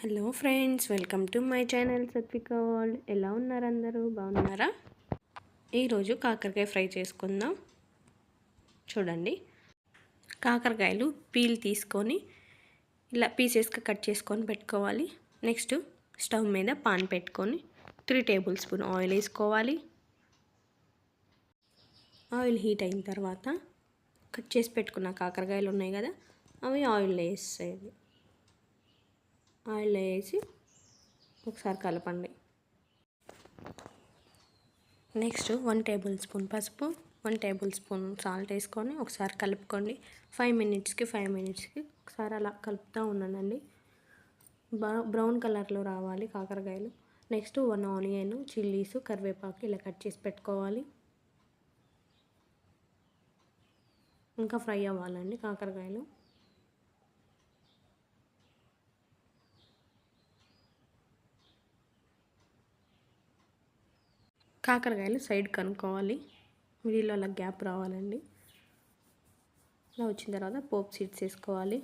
Hello friends welcome to my channel Satvika world. ఎలా ఉన్నారు అందరూ? బాగున్నారా? ఈరోజు కాకరకాయ ఫ్రై చేసుకుందాం. చూడండి. కాకరకాయలు పీల్ తీసుకొని ఇలా పీసెస్గా కట్ చేసుకొని పెట్టుకోవాలి. నెక్స్ట్ స్టవ్ మీద పాన్ పెట్టుకొని త్రీ టేబుల్ స్పూన్ ఆయిల్ వేసుకోవాలి. ఆయిల్ హీట్ అయిన తర్వాత కట్ చేసి పెట్టుకున్న కాకరకాయలు ఉన్నాయి కదా అవి ఆయిల్ వేసేది ఆయిల్ వేసి ఒకసారి కలపండి. నెక్స్ట్ వన్ టేబుల్ స్పూన్ పసుపు వన్ టేబుల్ స్పూన్ సాల్ట్ వేసుకొని ఒకసారి కలుపుకోండి. ఫైవ్ మినిట్స్కి ఫైవ్ మినిట్స్కి ఒకసారి అలా కలుపుతూ ఉన్నానండి బ్రౌన్ కలర్లో రావాలి కాకరకాయలు. నెక్స్ట్ వన్ ఆనియన్ చిల్లీస్ కరివేపాకు ఇలా కట్ చేసి పెట్టుకోవాలి. ఇంకా ఫ్రై అవ్వాలండి కాకరకాయలు. కాకరకాయలు సైడ్ కనుక్కోవాలి. మిడిల్లో అలా గ్యాప్ రావాలండి. అలా వచ్చిన తర్వాత పోప్ సీడ్స్ వేసుకోవాలి.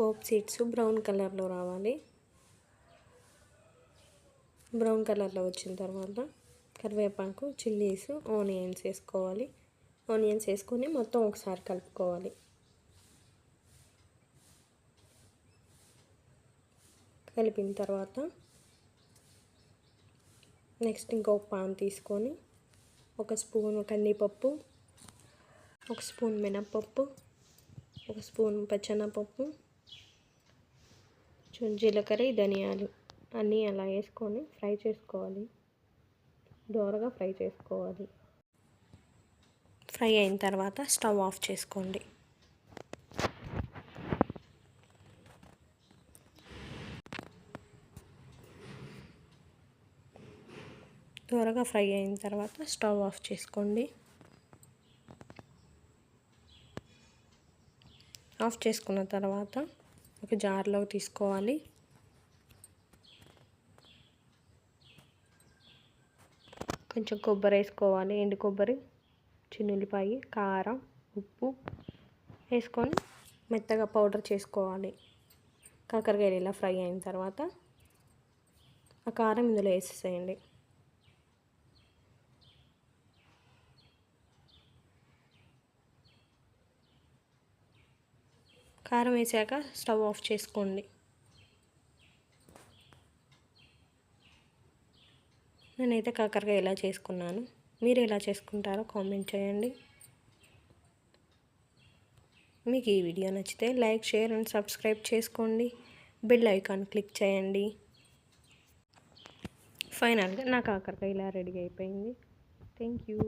పోప్ సీడ్స్ బ్రౌన్ కలర్లో రావాలి. బ్రౌన్ కలర్లో వచ్చిన తర్వాత కరివేపాకు చిల్లీస్ ఆనియన్స్ వేసుకోవాలి. ఆనియన్స్ వేసుకొని మొత్తం ఒకసారి కలుపుకోవాలి. కలిపిన తర్వాత నెక్స్ట్ ఇంకొక పాన్ తీసుకొని ఒక స్పూన్ కందిపప్పు ఒక స్పూన్ మినప్పప్పు ఒక స్పూన్ పచ్చెనపప్పు జీలకర్ర ధనియాలు అన్నీ అలా వేసుకొని ఫ్రై చేసుకోవాలి. దోరగా ఫ్రై చేసుకోవాలి. ఫ్రై అయిన తర్వాత స్టవ్ ఆఫ్ చేసుకోండి. త్వరగా ఫ్రై అయిన తర్వాత స్టవ్ ఆఫ్ చేసుకోండి. ఆఫ్ చేసుకున్న తర్వాత ఒక జార్లోకి తీసుకోవాలి. కొంచెం కొబ్బరి వేసుకోవాలి. ఎండు కొబ్బరి చిన్నుల్లిపాయ కారం ఉప్పు వేసుకొని మెత్తగా పౌడర్ చేసుకోవాలి. కాకరకాయలు ఇలా ఫ్రై అయిన తర్వాత ఆ కారం ఇందులో వేసేసేయండి. కారం వేసాక స్టవ్ ఆఫ్ చేసుకోండి. నేనైతే కాకరకాయ ఎలా చేసుకున్నాను మీరు ఎలా చేసుకుంటారో కామెంట్ చేయండి. మీకు ఈ వీడియో నచ్చితే లైక్ షేర్ అండ్ సబ్స్క్రైబ్ చేసుకోండి. బెల్ ఐకాన్ క్లిక్ చేయండి. ఫైనల్గా నా కాకరకాయ ఇలా రెడీ అయిపోయింది. Thank you.